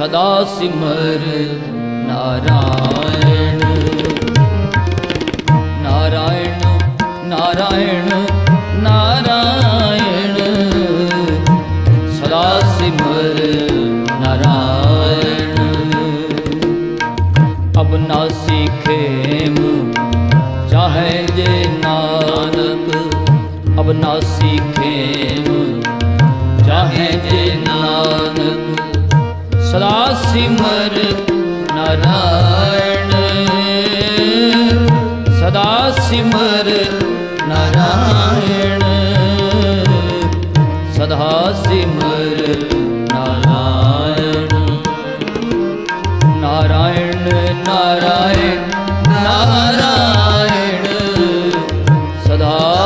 ਸਦਾ ਸਿਮਰ ਨਾਰਾਇਣ। ਨਾਰਾਇਣ ਨਾਰਾਇਣ ਨਾਰਾਇਣ। ਸਦਾ ਸਿਮਰ ਨਾਰਾਇਣ। ਅਬ ਨਾ ਸਿਖੇਮ, ਚਾਹੇ ਜੇ ਨਾਨਕ। ਅਬ ਨਾ ਸਿਖੇਮ ਸਦਾ ਸਿਮਰ ਨਾਰਾਇਣ। ਸਦਾ ਸਿਮਰ ਨਾਰਾਇਣ। ਸਦਾ ਸਿਮਰ ਨਾਰਾਇਣ। ਨਾਰਾਇਣ ਨਾਰਾਇਣ ਨਾਰਾਇਣ। ਸਦਾ